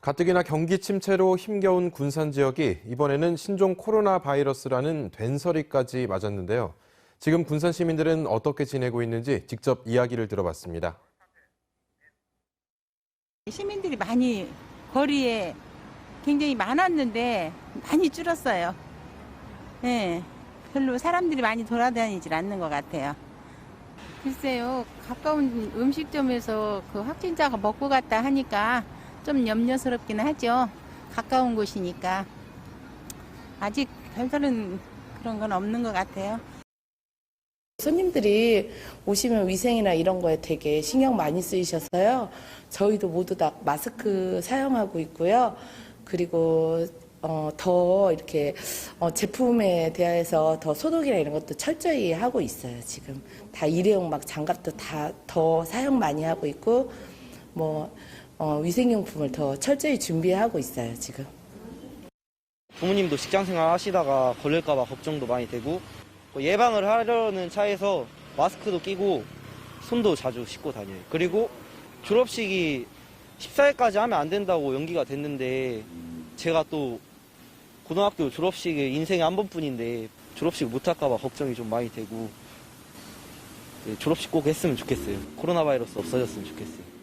가뜩이나 경기 침체로 힘겨운 군산 지역이 이번에는 신종 코로나 바이러스라는 된서리까지 맞았는데요. 지금 군산 시민들은 어떻게 지내고 있는지 직접 이야기를 들어봤습니다. 시민들이 많이 거리에 굉장히 많았는데 많이 줄었어요. 네, 별로 사람들이 많이 돌아다니질 않는 것 같아요. 글쎄요, 가까운 음식점에서 그 확진자가 먹고 갔다 하니까 좀 염려스럽긴 하죠. 가까운 곳이니까. 아직 별다른 그런 건 없는 것 같아요. 손님들이 오시면 위생이나 이런 거에 되게 신경 많이 쓰이셔서요. 저희도 모두 다 마스크 사용하고 있고요. 그리고 어, 더 이렇게 어, 제품에 대해서 더 소독이나 이런 것도 철저히 하고 있어요. 지금 다 일회용 막 장갑도 다 더 사용 많이 하고 있고 뭐 어, 위생용품을 더 철저히 준비하고 있어요. 지금. 부모님도 직장 생활 하시다가 걸릴까봐 걱정도 많이 되고 뭐 예방을 하려는 차에서 마스크도 끼고 손도 자주 씻고 다녀요. 그리고 졸업식이 14일까지 하면 안 된다고 연기가 됐는데 제가 또 고등학교 졸업식이 인생에 한 번뿐인데 졸업식 못 할까봐 걱정이 좀 많이 되고 네, 졸업식 꼭 했으면 좋겠어요. 코로나 바이러스 없어졌으면 좋겠어요.